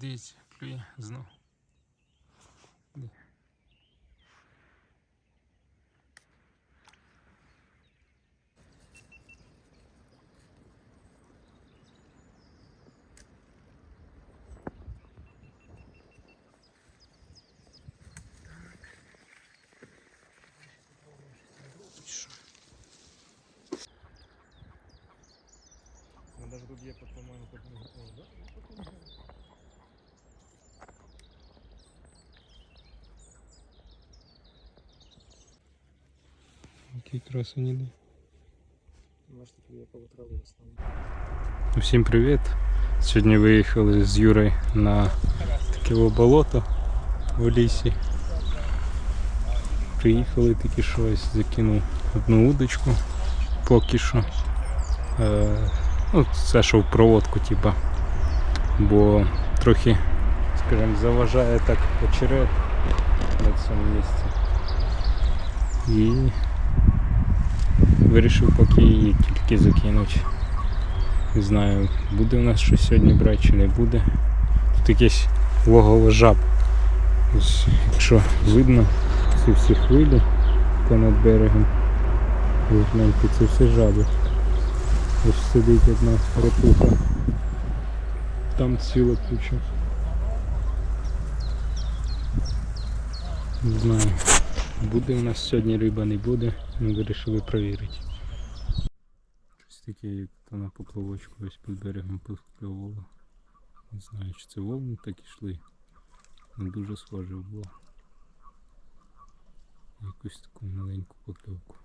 Дивіться, клює знов. Де? Ну, даже тут є, по-моєму, тут не готово, да? Красень іде. Бачите, тут є повитравили основні. Всім привіт! Сьогодні виїхали з Юрою на таке болото в лісі. Приїхали таки щось, закинув одну удочку поки що. Е, ну, це що в проводку, типа. Бо трохи, скажімо, заважає так очерет на цьому місці. І вирішив поки її тільки закинути. Не знаю, буде у нас щось сьогодні брати чи не буде. Тут якесь логово жаб. Ось, якщо видно, ці всі хвилі понад берегом. Ви це все жаби. Ось сидить одна репуха. Там ціла куча. Не знаю. Буде у нас сьогодні риба, не буде. Ми вирішили перевірити. Щось таке, як то на поплавочку ось під берегом поплювало. Не знаю, чи це волни так ішли. Не дуже схоже було. Якусь таку маленьку покльовку.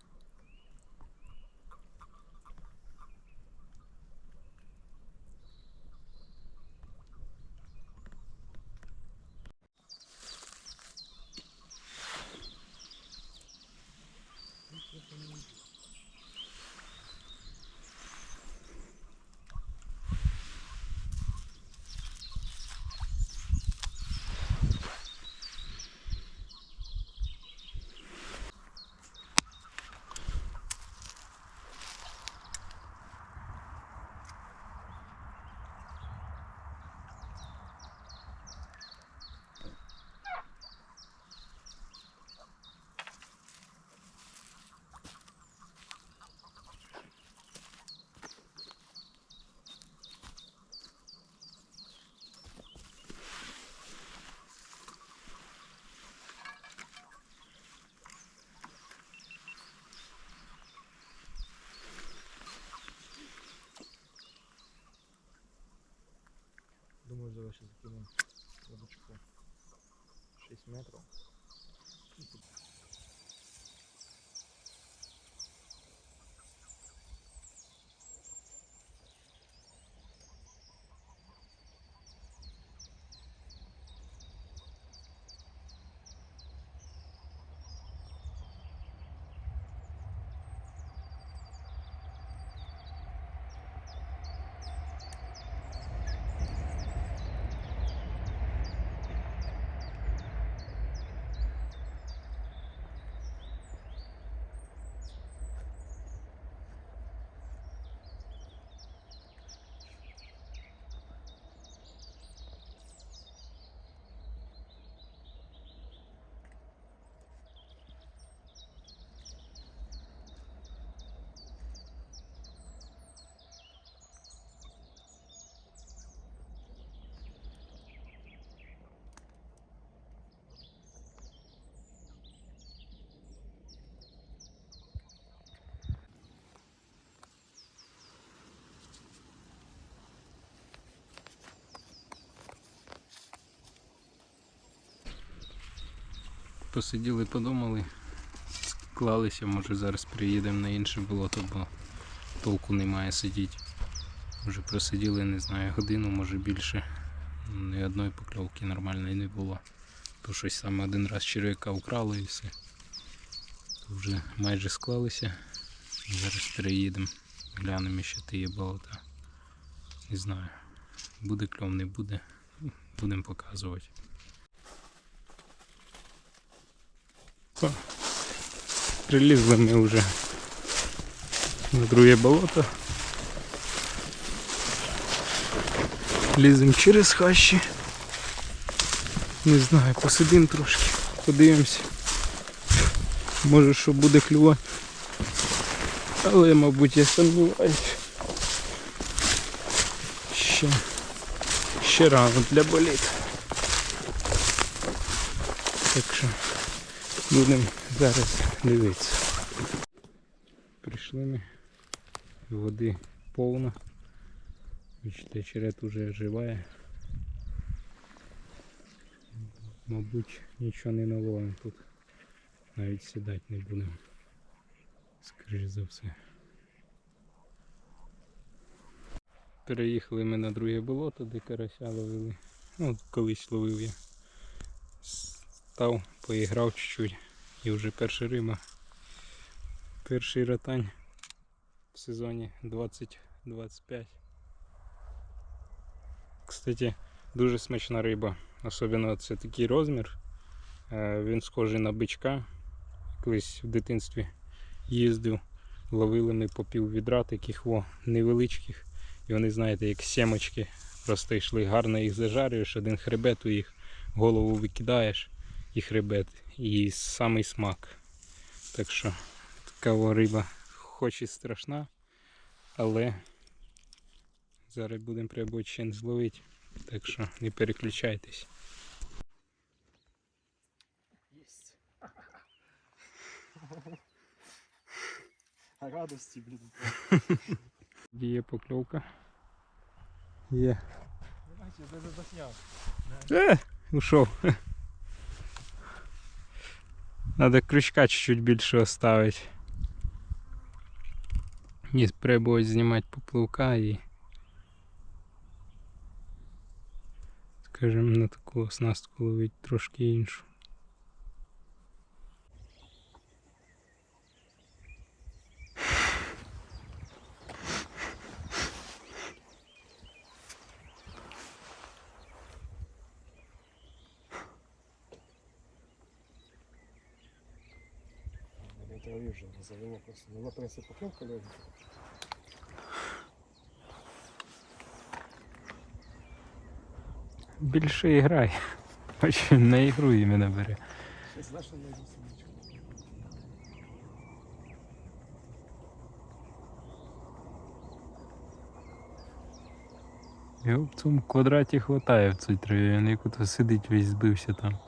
Думаю, за ще закинем водочку 6 метрів. Посиділи, подумали, склалися, може зараз приїдемо на інше болото, бо толку немає сидіти. Вже просиділи, не знаю, годину, може більше. Ні одної покльовки нормальної не було. То щось саме один раз черв'яка украли і все. То вже майже склалися. Зараз переїдемо. Глянемо ще тіє болота. Не знаю. Буде кльов, не буде. Будемо показувати. О, Прилізли ми вже на друге болото. Ліземо через хащі. Не знаю, посидим трошки, подивимося. Може що буде клювати. Але, мабуть, я сумніваюся. Ще, ще рано для боліт. Так що будемо зараз дивитися. Прийшли ми. Води повно. Бачите, черед уже живає. Мабуть, нічого не наловимо тут. Навіть сідати не будемо. Скоріше за все. Переїхали ми на друге болото, де карася ловили. Ну, колись ловив я. Став, поіграв чуть-чуть. І вже перша риба. Перший ротань в сезоні 20-25. Кстати, дуже смачна риба. Особливо це такий розмір. Е, Він схожий на бичка. Колись в дитинстві їздив, ловили ми по пів відра таких о, невеличких. І вони, знаєте, як сімочки просто йшли, гарно їх зажарюєш, один хребет у їх, голову викидаєш і хребет. І самий смак. Так що така риба хоч і страшна, але зараз будемо пробувати ще не зловити. Так що не переключайтесь. Радості, блін. Є покльовка. Є. Бачите, я засняв. Е, ушов. Надо крючка чуть-чуть більше оставити. І спробувати знімати поплавка і. Скажімо, на таку оснастку ловити трошки іншу. Траві вже не завело просто. Ну, на принципі, поклевка лежить. Більше грай. Хоч на ігру іменно бере. Щось. Його в цьому квадраті хватає в цій траві, він як сидить весь збився там.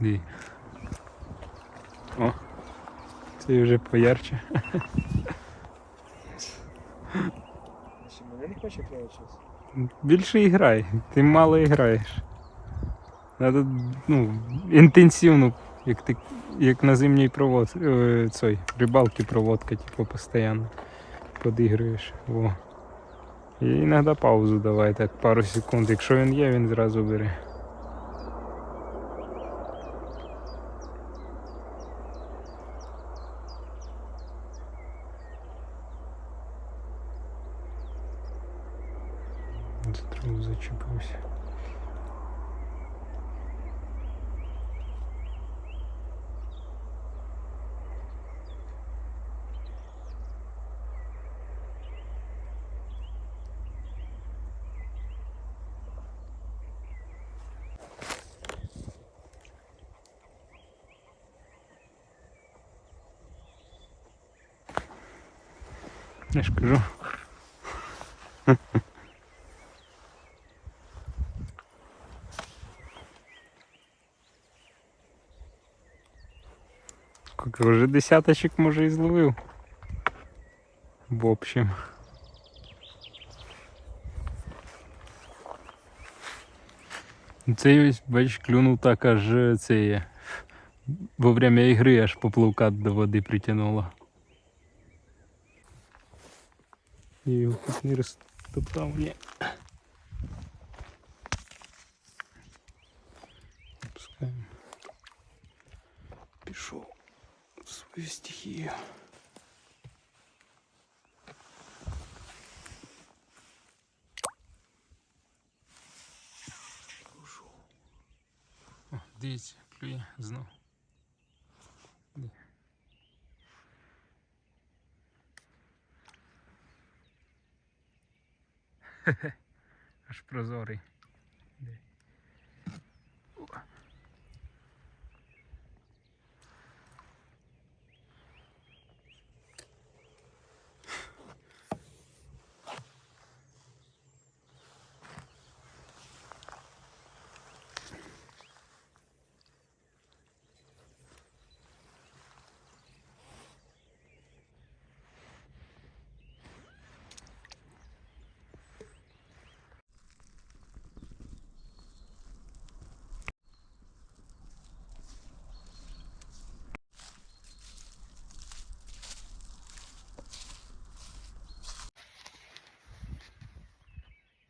Ді. О, це вже поярче. Ще мене не хоче клеїти щось. Більше і грай, ти мало і граєш. Надо, ну, інтенсивно, як ти як на зимній провод, е, цей, рибалки проводка, типу, постійно подігруєш. Во. І іноді паузу давай, так пару секунд. Якщо він є, він зразу бере. За траву зачепився. Я ж кажу. Сколько вже десяточок може і зловив. В общем. Цей ось, бачиш, клюнув так аж це. Во время ігри аж поплавка до води притягнуло. Я його хоч не розтоптав, ні. Свою стихію. О, дивіться, клює знов. Аж прозорий.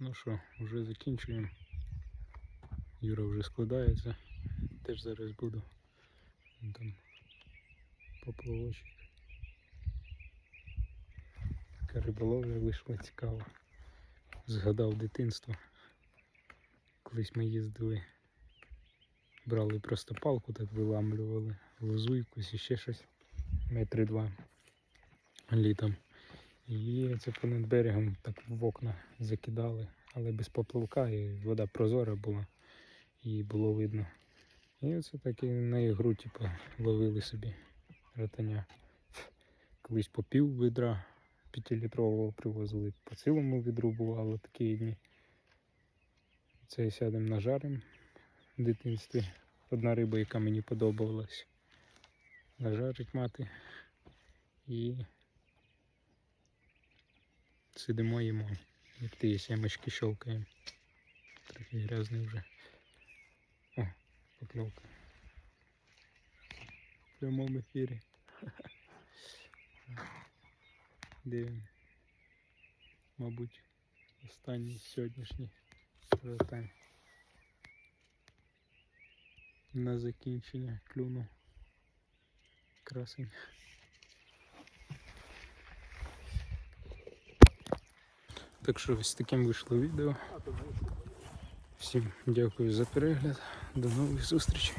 Ну що, вже закінчуємо. Юра вже складається. Теж зараз буду. Там поплавочок. Така риболовля вийшла цікава. Згадав дитинство. Колись ми їздили, брали просто палку, так виламлювали, лозу якусь і ще щось. Метри два літом. І це понад берегом так в окна закидали, але без поплавка і вода прозора була, і було видно. І оце так і на ігру, типу, ловили собі ротаня. Колись по пів відра п'ятилітрового привозили, по цілому відру бувало такі дні. Це сядемо нажарим в дитинстві. Одна риба, яка мені подобалась. Нажарить мати. І сидимо їмо. Як ті сімочки щелкаємо. Трохи грязний вже. О, покльовка. В прямому ефірі. Він? Мабуть, останній сьогоднішній ротань. На закінчення клюнув. Красень. Так що ось таким вийшло відео. Всім дякую за перегляд. До нових зустрічей.